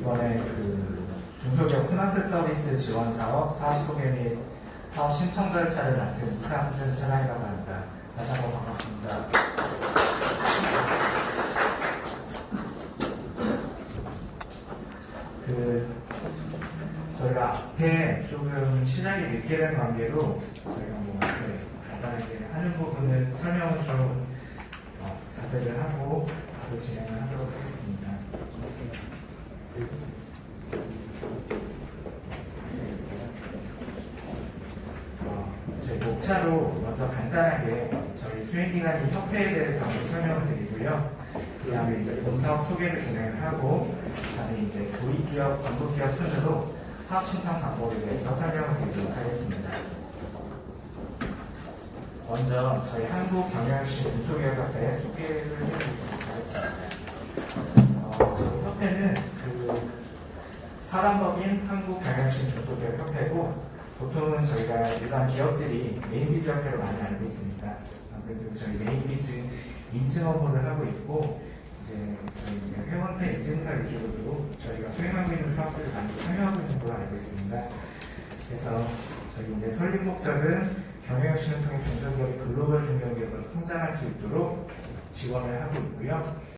이번에 그 중소기업 스마트 서비스 지원 사업 사업 소개 및 사업 신청 절차를 맡은 이상준 차장이라고 합니다. 다시 한번 반갑습니다. 그 저희가 앞에 조금 시작이 늦게 된 관계로 저희가 뭐 이렇게 간단하게 하는 부분을 설명을 좀 어, 자세를 하고 바로 진행을 하겠습니다. 어, 저희 목차로 먼저 간단하게 저희 수행기관인 협회에 대해서 한번 설명을 드리고요. 그 다음에 이제 본사업 소개를 진행을 하고, 그 다음에 이제 도입기업, 건국기업 순으로 사업 신청 방법에 대해서 설명을 드리도록 하겠습니다. 먼저 저희 한국경영신 중소기업협회 소개를 해드리도록 하겠습니다. 어, 저희 협회는 그 사람법인 한국 경영신 중소기업 협회고 보통은 저희가 일반 기업들이 메인비즈 협회로 많이 알고 있습니다. 아무래도 저희 메인비즈 인증 업무를 하고 있고 이제 저희 회원사 인증사 위주로 저희가 수행하고 있는 사업들을 많이 참여하고 있는 걸로 알고 있습니다. 그래서 저희 이제 설립 목적은 경영혁신을 통해 중소기업이 글로벌 중견기업으로 성장할 수 있도록 지원을 하고 있고요.